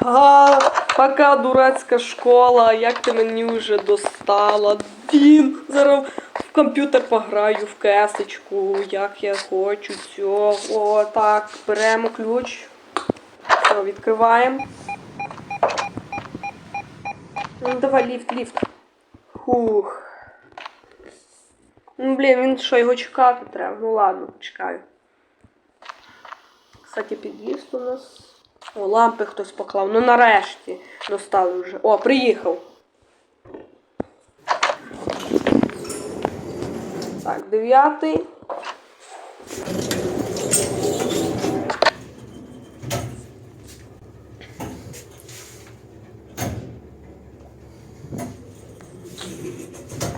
А, пока дурацька школа, як ти мені вже достала. Дін, зараз в комп'ютер пограю в кесочку, як я хочу. Все. О, так, беремо ключ. Все, відкриваємо. Ну, давай ліфт, ліфт. Фух. Ну, блін, він що, його чекати треба? Ну ладно, чекаю. Кстати, під'їзд у нас. О, лампи хтось поклав. Ну нарешті достали вже. О, приїхав. Так, дев'ятий.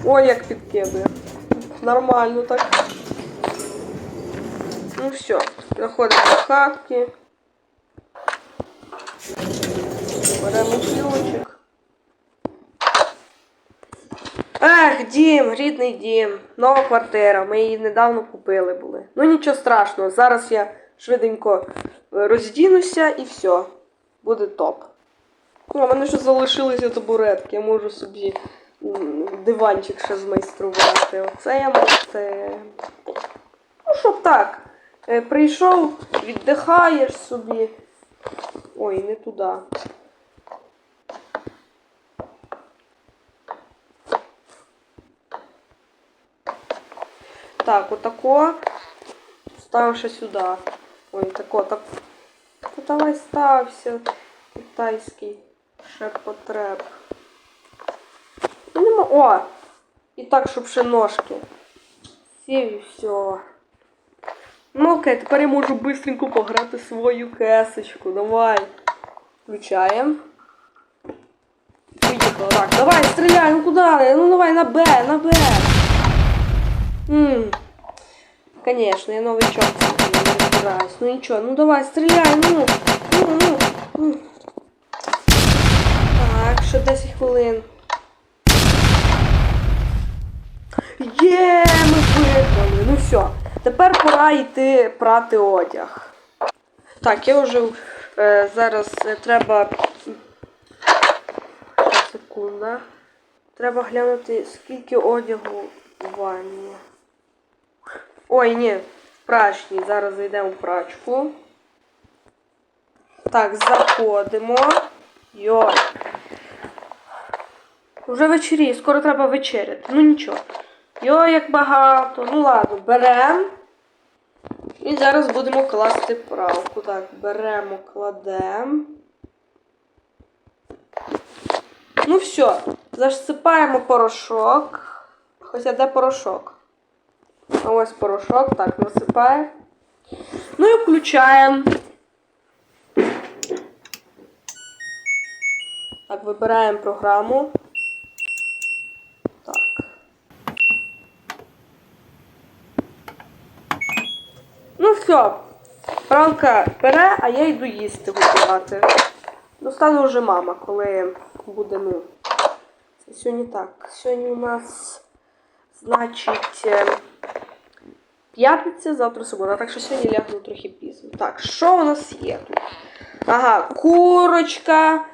Ой, як підкидує. Нормально так. Ну все, заходимо до хатки. Беремо ключик. Ех, дім, рідний дім. Нова квартира. Ми її недавно купили були. Ну нічого страшного. Зараз я швиденько е, роздінуся і все. Буде топ. У мене ще залишилися табуретки. Я можу собі диванчик ще змайструвати. Оце я можу. Ну, щоб так. Е, Прийшов, віддихаєш собі. Ой, не туди. Так, отако. Ставимо ще сюди. Ой, тако, так. Та давай стався. Китайський. Ще потреб. Ну, Нема. О! І так, щоб ще ножки. Сів і все. Ну окей, тепер я можу быстренько пограти свою кесочку. Давай. Включаємо. Так, давай, стріляй, ну куди? Ну давай на Б, на Б. Ммм. Конечно, я новичок не разбираюсь. Ну ничего, ну давай, стреляй, ну. Ну, ну, ну. Так, ще 10 хвилин. Є, ми виграли. Ну все. Тепер пора йти прати одяг. Так, я вже е, зараз е, треба. Секунда. Треба глянути, скільки одягу в ванні. Ой, ні, в прачній. Зараз зайдемо в прачку. Так, заходимо. Йой. Вже вечері, скоро треба вечеряти. Ну нічого. Йой, як багато. Ну ладно, беремо. І зараз будемо класти правку. Так, беремо, кладемо. Ну все, засипаємо порошок. Хоча де порошок? Ось порошок, так, насипаємо. Ну і включаємо. Так, вибираємо програму. Так. Ну все. Франка бере, а я йду їсти готувати. Достане вже мама, коли буде, ну. Це сьогодні так. Сьогодні у нас, значить, е, п'ятниця, завтра субота. Так що сьогодні лягну трохи пізно. Так, що у нас є тут? Ага, курочка.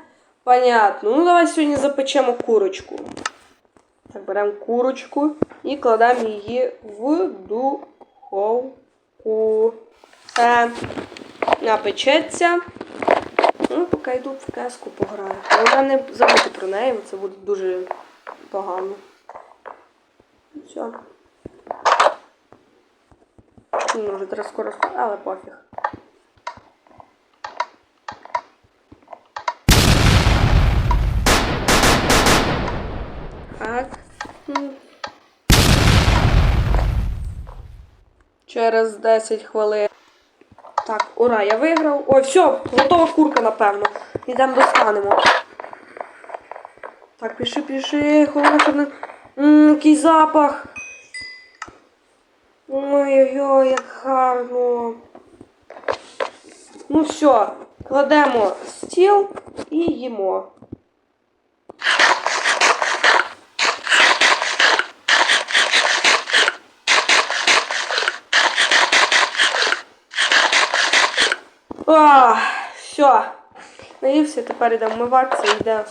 Понятно. Ну, давай сьогодні запечемо курочку. Так, беремо курочку і кладемо її в духовку. Е, напечеться. Ну, поки йду в кеску пограю. Головне не забути про неї, бо це буде дуже погано. Все. Треба скоро спати, але пофіг. Так. Через 10 хвилин. Так, ура, я виграв. Ой, все, готова курка, напевно. Йдемо достанемо. Так, піши, піши, головне, щоб не... Який запах. Ой-ой-ой, як гарно. Ну все, кладемо стіл і їмо. А, все. Наївся, тепер йде вмиватися і йде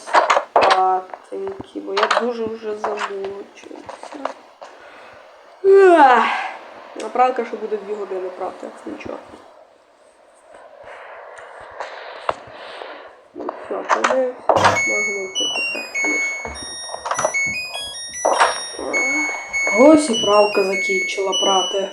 спатеньки, бо я дуже вже замучився. А пралка ще буде дві години прати, нічого. Все, помився, можна йти. Ось і пралка закінчила прати.